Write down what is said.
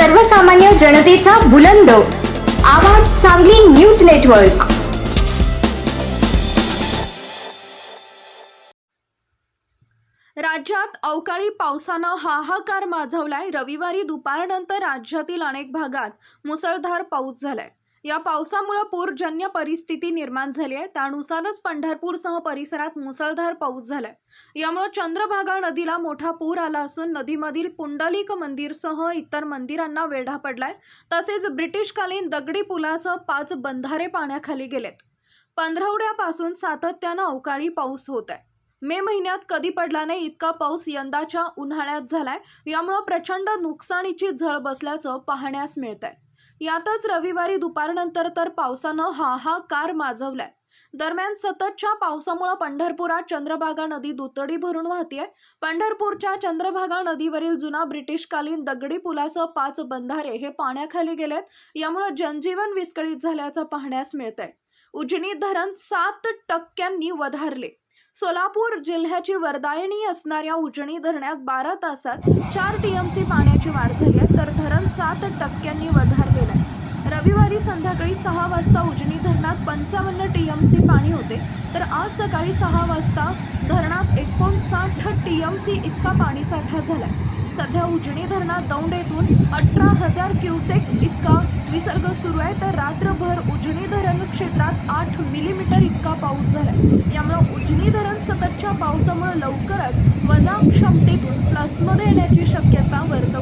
सर्वसामान्य जनतेचा बुलंद. आवाज सांगली न्यूज नेटवर्क. राज्यात अवकाळी पावसानं हाहाकार माजवलाय. रविवारी दुपारनंतर राज्यातील अनेक भागात मुसळधार पाऊस झालाय. या पावसामुळे पूरजन्य परिस्थिती निर्माण झाली आहे. त्यानुसारच पंढरपूरसह परिसरात मुसळधार पाऊस झालाय. यामुळे चंद्रभागा नदीला मोठा पूर आला असून नदीमधील पुंडलिक मंदिरसह इतर मंदिरांना वेढा पडलाय. तसेच ब्रिटिशकालीन दगडी पुलासह पाच बंधारे पाण्याखाली गेलेत. पंधरवड्यापासून सातत्यानं अवकाळी पाऊस होत आहे मे महिन्यात कधी पडला नाही इतका पाऊस यंदाच्या उन्हाळ्यात झालाय. यामुळं प्रचंड नुकसानीची झळ बसल्याचं पाहण्यास मिळत आहे यातच रविवारी दुपारनंतर तर पावसानं हाहाकार माजवलाय. दरम्यान सततच्या पावसामुळे पंढरपुरात चंद्रभागा नदी दुतडी भरून वाहतीये. पंढरपूरच्या चंद्रभागा नदीवरील जुना ब्रिटिशकालीन दगडी पुलासह पाच बंधारे हे पाण्याखाली गेलेत. यामुळे जनजीवन विस्कळीत झाल्याचं पाहण्यास मिळतंय. उजनी धरण सात टक्क्यांनी वधारले. सोलापूर जिल्ह्याची वर्दायणी असणाऱ्या उजणी धरणात बारा तासात चार टीएमसी पाण्याची वाढ झाली आहे तर धरण सात टक्क्यांनी वधारलेलं आहे. रविवारी संध्याकाळी सहा वाजता उजनी धरणात पंचावन्न टीएमसी पाणी होते तर आज सकाळी सहा वाजता धरणात एकोणसाठ टीएमसी इतका पाणीसाठा आहे सध्या उजनी धरणात दौंड येथून अठरा हजार क्युसेक इतका विसर्ग सुरू आहे. तर रात्रभर उजनी धरण क्षेत्रात आठ मिलीमीटर इतका पाऊस झालाय. यामुळे उजनी धरण सततच्या पावसामुळे लवकरच वजा क्षमतेतून प्लसमध्ये येण्याची शक्यता वर्तवली